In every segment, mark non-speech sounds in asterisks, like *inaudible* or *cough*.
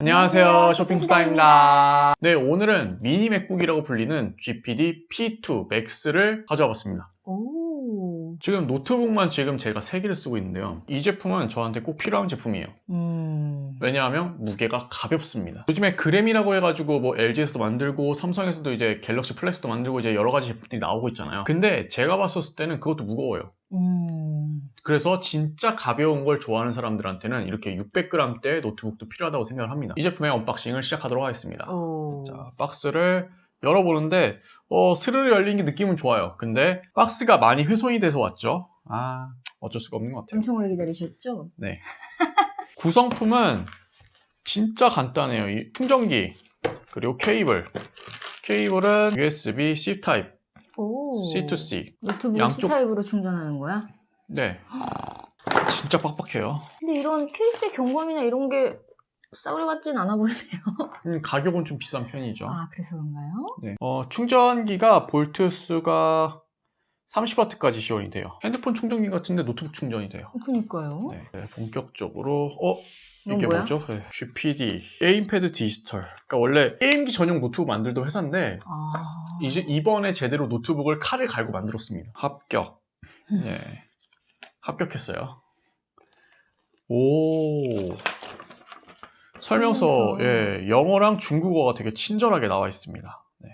안녕하세요. 쇼핑스타입니다. 네, 오늘은 미니 맥북이라고 불리는 GPD P2 Max를 가져와 봤습니다. 오. 지금 노트북만 지금 제가 3개를 쓰고 있는데요. 이 제품은 저한테 꼭 필요한 제품이에요. 음. 왜냐하면 무게가 가볍습니다. 요즘에 그램이라고 해가지고 뭐 LG에서도 만들고 삼성에서도 이제 갤럭시 플렉스도 만들고 이제 여러 가지 제품들이 나오고 있잖아요. 근데 제가 봤었을 때는 그것도 무거워요. 음. 그래서 진짜 가벼운 걸 좋아하는 사람들한테는 이렇게 600g대 노트북도 필요하다고 생각을 합니다. 이 제품의 언박싱을 시작하도록 하겠습니다. 오. 자, 박스를 열어보는데, 어, 스르르 열린 게 느낌은 좋아요. 근데, 박스가 많이 훼손이 돼서 왔죠. 아, 어쩔 수가 없는 것 같아요. 엄청 오래 기다리셨죠? *laughs* 구성품은 진짜 간단해요. 이 충전기, 그리고 케이블. 케이블은 USB C 타입, 오. C2C. 노트북 양쪽- C타입으로 충전하는 거야? 네. 진짜 빡빡해요. 근데 이런 케이스의 경감이나 이런 게 싸구려 같진 않아 보이네요. 음, 가격은 좀 비싼 편이죠. 아, 그래서 그런가요? 네. 어, 충전기가 볼트 수가 30W까지 지원이 돼요. 핸드폰 충전기 같은데 노트북 충전이 돼요. 그니까요. 네, 네, 본격적으로 어 이게 뭐야? 뭐죠? 네, GPD 게임패드 디지털. 그러니까 원래 게임기 전용 노트북 만들던 회사인데 아. 이제 이번에 제대로 노트북을 칼을 갈고 만들었습니다. 합격. 네, 합격했어요. 오. 설명서. 예, 영어랑 중국어가 되게 친절하게 나와 있습니다. 네.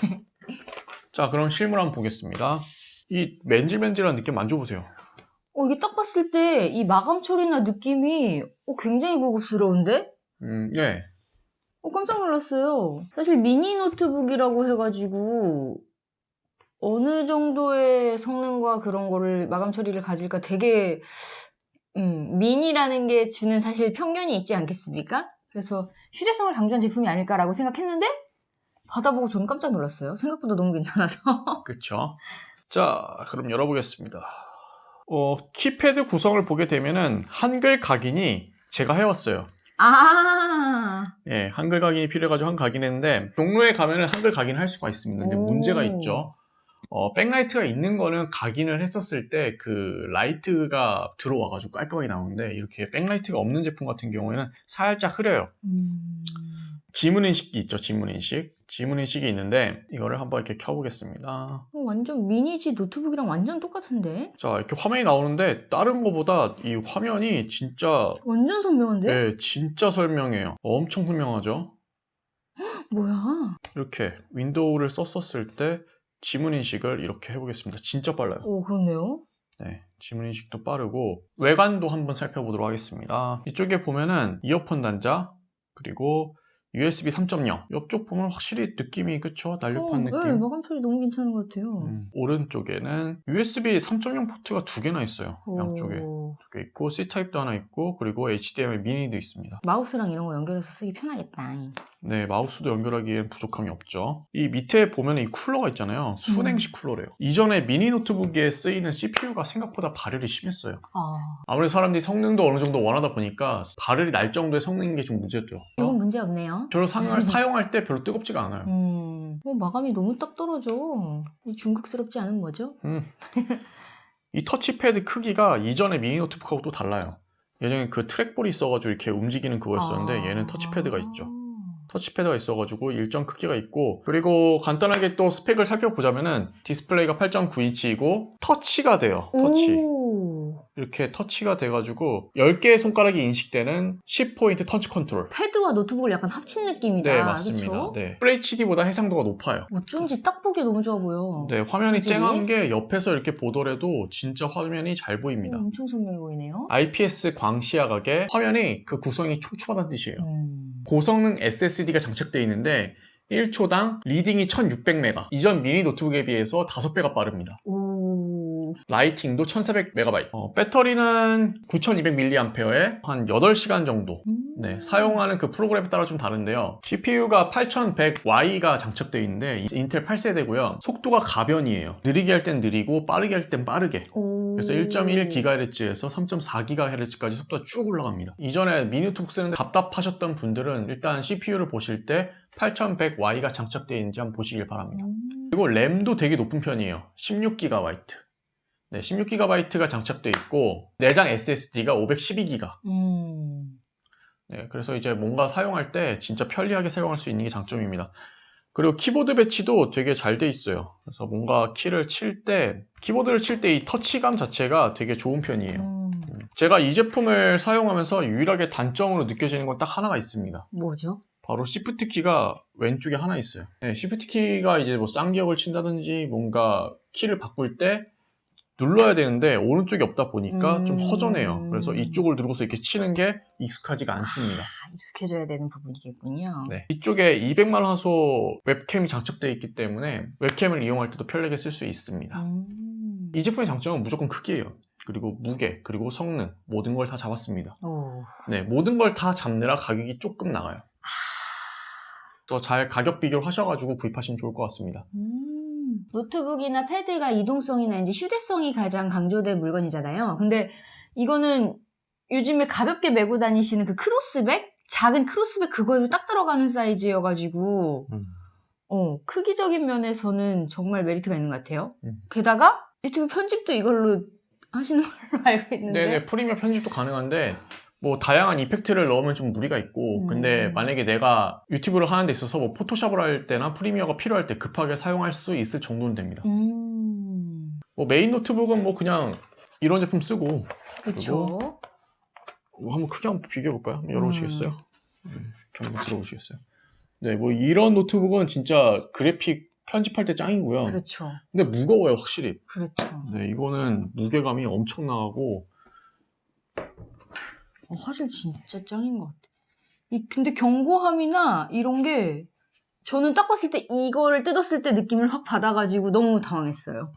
*laughs* 자, 그럼 실물 한번 보겠습니다. 이 맨질맨질한 느낌 만져보세요. 어, 이게 딱 봤을 때 이 마감 처리나 느낌이 어, 굉장히 고급스러운데? 음, 예. 어, 깜짝 놀랐어요. 사실 미니 노트북이라고 해가지고 어느 정도의 성능과 그런 거를 마감 처리를 가질까 되게 음, 미니라는 게 주는 사실 편견이 있지 않겠습니까? 그래서 휴대성을 강조한 제품이 아닐까라고 생각했는데 받아보고 저는 깜짝 놀랐어요. 생각보다 너무 괜찮아서. *laughs* 그쵸. 자, 그럼 열어보겠습니다. 어, 키패드 구성을 보게 되면은 한글 각인이 제가 해왔어요. 아, 예, 한글 각인이 필요해가지고 한 각인했는데 종로에 가면은 한글 각인을 할 수가 있습니다. 근데 오. 문제가 있죠. 어, 백라이트가 있는 거는 각인을 했었을 때 그 라이트가 들어와가지고 깔끔하게 나오는데 이렇게 백라이트가 없는 제품 같은 경우에는 살짝 흐려요. 음, 지문 인식기 있죠, 지문 인식. 지문 인식이 있는데 이거를 한번 이렇게 켜보겠습니다. 어, 완전 미니지 노트북이랑 완전 똑같은데? 자, 이렇게 화면이 나오는데 다른 거보다 이 화면이 진짜 완전 선명한데? 네, 진짜 설명해요. 엄청 설명하죠. 뭐야? 이렇게 윈도우를 썼었을 때 지문 인식을 이렇게 해보겠습니다. 진짜 빨라요. 오, 그렇네요. 네, 지문 인식도 빠르고 외관도 한번 살펴보도록 하겠습니다. 이쪽에 보면은 이어폰 단자 그리고 USB 3.0 옆쪽 보면 확실히 느낌이 그쵸? 날렵한 어, 느낌. 네, 마감 처리 너무 괜찮은 것 같아요. 음, 오른쪽에는 USB 3.0 포트가 두 개나 있어요. 양쪽에 오, 두개 있고 C 타입도 하나 있고 그리고 HDMI 미니도 있습니다. 마우스랑 이런 거 연결해서 쓰기 편하겠다. 네, 마우스도 연결하기엔 부족함이 없죠. 이 밑에 보면 이 쿨러가 있잖아요. 수냉식 쿨러래요. 이전에 미니 노트북에 쓰이는 CPU가 생각보다 발열이 심했어요. 아, 아무래도 사람들이 성능도 어느 정도 원하다 보니까 발열이 날 정도의 성능인 게 좀 문제죠. 문제 없네요. 별로 사, 사용할 때 별로 뜨겁지가 않아요. 음, 어, 마감이 너무 딱 떨어져. 이 중국스럽지 않은 뭐죠? 음. 이 터치패드 크기가 이전에 미니 노트북하고 또 달라요. 예전에 그 트랙볼이 있어가지고 이렇게 움직이는 그거였었는데 아. 얘는 터치패드가 있죠. 터치패드가 있어가지고 일정 크기가 있고 그리고 간단하게 또 스펙을 살펴보자면은 디스플레이가 8.9인치이고 터치가 돼요. 터치 오, 이렇게 터치가 돼가지고 10개의 손가락이 인식되는 10포인트 터치 컨트롤 패드와 노트북을 약간 합친 느낌이다. 네 맞습니다. 그쵸? 네. FHD보다 해상도가 높아요. 어쩐지 딱 보기 너무 좋아 보여. 네 화면이 그치? 쨍한 게 옆에서 이렇게 보더라도 진짜 화면이 잘 보입니다. 어, 엄청 선명해 보이네요. IPS 광시야각에 화면이 그 구성이 촘촘하다는 뜻이에요. 음. 고성능 SSD가 장착되어 있는데 1초당 리딩이 1600메가 이전 미니 노트북에 비해서 5배가 빠릅니다. 오, 라이팅도 1400MB 어, 배터리는 9200mAh에 한 8시간 정도 음. 네, 사용하는 그 프로그램에 따라 좀 다른데요. CPU가 8100Y가 장착되어 있는데 인텔 8세대고요. 속도가 가변이에요. 느리게 할 땐 느리고 빠르게 할 땐 빠르게. 오. 그래서 1.1GHz에서 3.4GHz까지 속도가 쭉 올라갑니다. 이전에 미니 노트북 쓰는데 답답하셨던 분들은 일단 CPU를 보실 때 8100Y가 장착되어 있는지 한번 보시길 바랍니다. 음. 그리고 램도 되게 높은 편이에요. 16GB. 네, 16GB가 장착되어 있고 내장 SSD가 512GB. 음. 네, 그래서 이제 뭔가 사용할 때 진짜 편리하게 사용할 수 있는 게 장점입니다. 그리고 키보드 배치도 되게 잘 돼 있어요. 그래서 뭔가 키를 칠 때, 키보드를 칠 때 이 터치감 자체가 되게 좋은 편이에요. 음, 제가 이 제품을 사용하면서 유일하게 단점으로 느껴지는 건 딱 하나가 있습니다. 뭐죠? 바로 시프트 키가 왼쪽에 하나 있어요. 네, 시프트 키가 이제 뭐 쌍기역을 친다든지 뭔가 키를 바꿀 때 눌러야 되는데 오른쪽이 없다 보니까 좀 음. 허전해요. 그래서 이쪽을 누르고서 이렇게 치는 게 익숙하지가 않습니다. 아, 익숙해져야 되는 부분이겠군요. 네. 이쪽에 200만 화소 웹캠이 장착되어 있기 때문에 웹캠을 이용할 때도 편하게 쓸 수 있습니다. 음. 이 제품의 장점은 무조건 크기예요. 그리고 무게, 그리고 성능, 모든 걸 다 잡았습니다. 오. 네, 모든 걸 다 잡느라 가격이 조금 나가요. 그래서 잘 가격 비교를 하셔가지고 구입하시면 좋을 것 같습니다. 음, 노트북이나 패드가 이동성이나 이제 휴대성이 가장 강조된 물건이잖아요. 근데 이거는 요즘에 가볍게 메고 다니시는 그 크로스백? 작은 크로스백 그거에도 딱 들어가는 사이즈여가지고, 음. 어, 크기적인 면에서는 정말 메리트가 있는 것 같아요. 음. 게다가 유튜브 편집도 이걸로 하시는 걸로 *laughs* 알고 있는데. 네네, 프리미어 편집도 가능한데, 뭐, 다양한 이펙트를 넣으면 좀 무리가 있고, 음. 근데 만약에 내가 유튜브를 하는 데 있어서 뭐, 포토샵을 할 때나 프리미어가 필요할 때 급하게 사용할 수 있을 정도는 됩니다. 음, 뭐, 메인 노트북은 뭐, 그냥 이런 제품 쓰고, 그쵸. 뭐 한번 크게 한번 비교해 볼까요? 한번 음. 열어보시겠어요? 네, 이렇게 한번 들어보시겠어요? 네, 뭐, 이런 노트북은 진짜 그래픽 편집할 때 짱이고요. 그렇죠. 근데 무거워요, 확실히. 그렇죠. 네, 이거는 무게감이 엄청나고, 어, 화질 진짜 짱인 것 같아. 이, 근데 견고함이나 이런 게 저는 딱 봤을 때 이거를 뜯었을 때 느낌을 확 받아가지고 너무 당황했어요.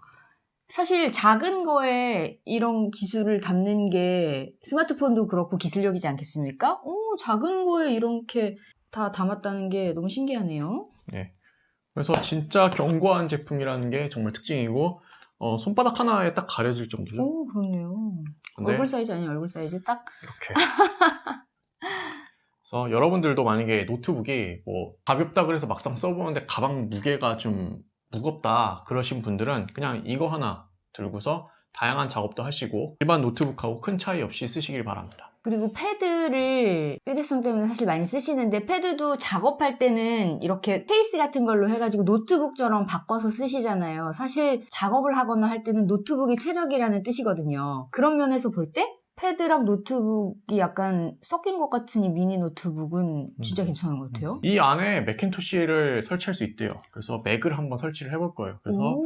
사실 작은 거에 이런 기술을 담는 게 스마트폰도 그렇고 기술력이지 않겠습니까? 오, 작은 거에 이렇게 다 담았다는 게 너무 신기하네요. 그래서 진짜 견고한 제품이라는 게 정말 특징이고, 어, 손바닥 하나에 딱 가려질 정도죠. 오, 그렇네요. 얼굴 사이즈 아니에요, 얼굴 사이즈. 딱. 이렇게. 그래서 여러분들도 만약에 노트북이 뭐 가볍다 그래서 막상 써보는데 가방 무게가 좀 무겁다 그러신 분들은 그냥 이거 하나 들고서 다양한 작업도 하시고 일반 노트북하고 큰 차이 없이 쓰시길 바랍니다. 그리고 패드를 휴대성 때문에 사실 많이 쓰시는데 패드도 작업할 때는 이렇게 케이스 같은 걸로 해가지고 노트북처럼 바꿔서 쓰시잖아요. 사실 작업을 하거나 할 때는 노트북이 최적이라는 뜻이거든요. 그런 면에서 볼 때 패드랑 노트북이 약간 섞인 것 같은 이 미니 노트북은 진짜 음. 괜찮은 것 같아요. 이 안에 맥킨토시를 설치할 수 있대요. 그래서 맥을 한번 설치를 해볼 거예요. 그래서 오.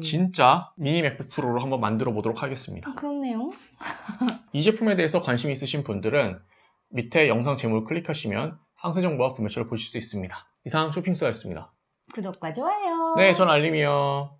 진짜 미니 맥북 프로로 한번 만들어 보도록 하겠습니다. 아, 그렇네요. *laughs* 이 제품에 대해서 관심 있으신 분들은 밑에 영상 제목을 클릭하시면 상세 정보와 구매처를 보실 수 있습니다. 이상 쇼핑수다였습니다. 구독과 좋아요. 네, 전 알림이요.